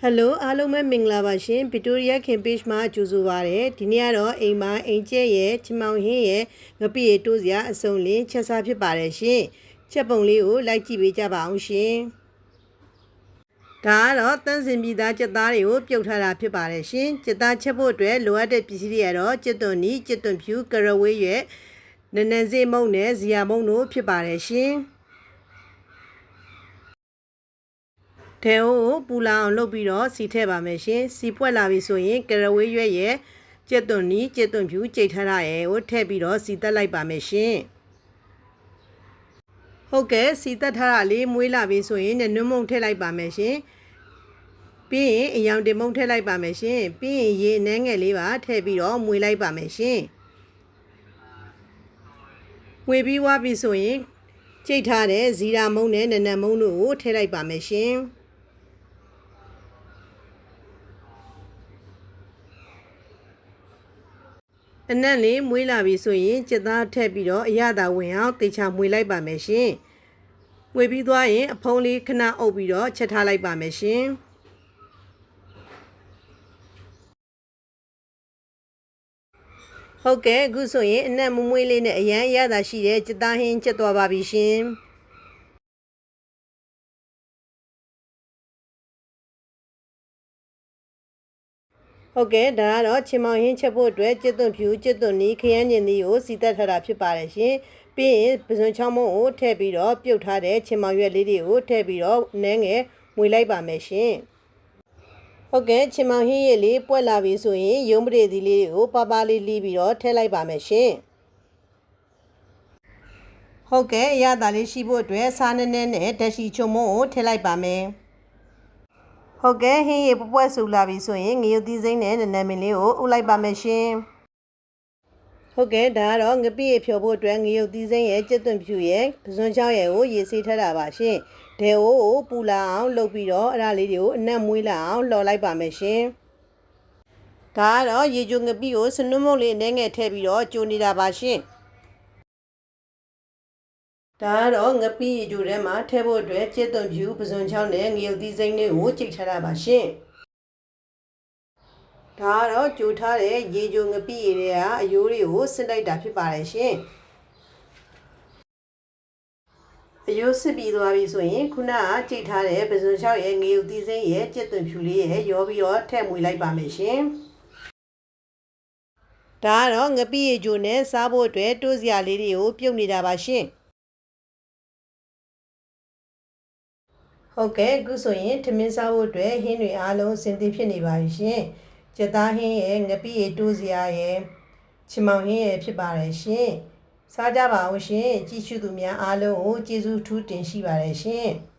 ဟယ်လိုအားလုံးပဲမင်္ဂလာပါရှင်ဗစ်တိုးရီယာခင် page မှာကြိုဆိုပါရစေဒီနေ့ကတော့အိမ်မှာအိမ်ကျက်ရဲ့ချမောင်ဟင်းရဲ့ငပိရတိုးစရာအစုံလင်းချက်စားဖြစ်ပါတယ်ရှင်ချက်ပုံလေးကိုလိုက်ကြည့်ပေးကြပါအောင်ရှင်ဒါကတော့တန်းစင်ပြည်သားချက်သားတွေကိုပြုတ်ထားတာဖြစ်ပါတယ်ရှင်ချက်သားချက်ဖို့အတွက်လိုအပ်တဲ့ပစ္စည်းတွေကတော့ချက်သွန်နီချက်သွန်ဖြူကရဝေးရွက်နနန်စေးမုံနဲ့ဇီယာမုံတို့ဖြစ်ပါတယ်ရှင် တဲအိုကိုပူလာအောင်လုပ်ပြီးတော့စီထည့်ပါမယ်ရှင်စီပွက်လာပြီဆိုရင်ကရဝေးရွက်ရဲ့ကျက်သွန်နီကျက်သွန်ဖြူကြိတ်ထားရရဲ့ကိုထည့်ပြီးတော့စီတက်လိုက်ပါမယ်ရှင်ဟုတ်ကဲ့စီတက်ထားတာလေးမွေးလာပြီဆိုရင်နွမုံထည့်လိုက်ပါမယ်ရှင်ပြီးရင်အယောင်တင်မုံထည့်လိုက်ပါမယ်ရှင်ပြီးရင်ရေအနှဲငယ်လေးပါထည့်ပြီးတော့မွေးလိုက်ပါမယ်ရှင်မွေးပြီးွားပြီဆိုရင်ကြိတ်ထားတဲ့ဇီရာမုံနဲ့နနမုံတို့ကိုထည့်လိုက်ပါမယ်ရှင် အနက်လေးမွေးလာပြီဆိုရင်စက်သားထည့်ပြီးတော့အရသာဝင်အောင်တေချာမွေးလိုက်ပါမယ်ရှင်။မွေးပြီးသွားရင်အဖုံးလေးခဏအုပ်ပြီးတော့ချက်ထားလိုက်ပါမယ်ရှင်။ဟုတ်ကဲ့အခုဆိုရင်အနက်မမွေးလေးနဲ့အရန်အရသာရှိတဲ့စက်သားဟင်းချက်သွားပါပြီရှင်။ ဟုတ်ကဲ့ဒါကတော့ချင်မောင်ဟင်းချက်ဖို့အတွက်ကျစ်သွန်ဖြူကျစ်သွန်နီးခရမ်းညင်သီးကိုစီတက်ထားတာဖြစ်ပါတယ်ရှင်ပြီးရင်ပစွန်ချောင်းမုံကိုထည့်ပြီးတော့ပြုတ်ထားတဲ့ချင်မောင်ရွက်လေးတွေကိုထည့်ပြီးတော့နည်းငယ်မွေလိုက်ပါမယ်ရှင်ဟုတ်ကဲ့ချင်မောင်ဟင်းရည်လေးပွက်လာပြီဆိုရင်ရုံးပရိသီလေးကိုပါပါလေးလီးပြီးတော့ထည့်လိုက်ပါမယ်ရှင်ဟုတ်ကဲ့အရသာလေးရှိဖို့အတွက်စားနည်းနည်းနဲ့ဓာတ်ရှိချုံမုံကိုထည့်လိုက်ပါမယ် ဟုတ်ကဲ့ဟင်းရပပွက်ဆူလာပြီဆိုရင်ငရုတ်သီးစိမ့်နဲ့နနမင်းလေးကိုဥလိုက်ပါမယ်ရှင်ဟုတ်ကဲ့ဒါကတော့ငပိရဖြော်ဖို့အတွက်ငရုတ်သီးစိမ့်ရဲ့ကြက်သွန်ဖြူရဲ့ပစွန်ချောင်းရဲ့ကိုရေစေးထက်တာပါရှင်ဒဲအိုးကိုပူလာအောင်လုပ်ပြီးတော့အဲ့ဒါလေးတွေကိုအနက်မွေးလာအောင်လှော်လိုက်ပါမယ်ရှင်ဒါကတော့ရေချိုငပိကိုစနွတ်မုတ်လေးအနှဲငယ်ထည့်ပြီးတော့ကြိုနေတာပါရှင် ဒါကတော့ငပိရီကျိုထဲမှာထည့်ဖို့အတွက်ကျက်သွန်ဖြူပစွန်ချောင်းနဲ့ငရုတ်သီးစိမ့်လေးကိုကြိတ်ထားတာပါရှင်ဒါကတော့ကြိုထားတဲ့ရေချိုငပိရီတွေကအယိုးတွေကိုစစ်လိုက်တာဖြစ်ပါတယ်ရှင်အယိုးစစ်ပြီးသွားပြီဆိုရင်ခုနကကြိတ်ထားတဲ့ပစွန်ချောင်းရဲ့ငရုတ်သီးစိမ့်ရဲ့ကျက်သွန်ဖြူလေးရဲ့ရောပြီးတော့ထည့်မွေလိုက်ပါမယ်ရှင်ဒါကတော့ငပိရီကျိုနဲ့စားဖို့အတွက်တိုးစရာလေးတွေကိုပြုတ်နေတာပါရှင် ဟုတ်ကဲ့အခုဆိုရင်ထမင်းစားဖို့အတွက်ဟင်းတွေအားလုံးအဆင်သင့်ဖြစ်နေပါပြီရှင်။ကြက်သားဟင်းရဲ့ငပိရတိုးစရာရဲ့ချင်မောင်ဟင်းရဲ့ဖြစ်ပါတယ်ရှင်။စားကြပါအောင်ရှင်။ကြည့်ရှုသူများအားလုံးကိုကျေးဇူးထူးတင်ရှိပါတယ်ရှင်။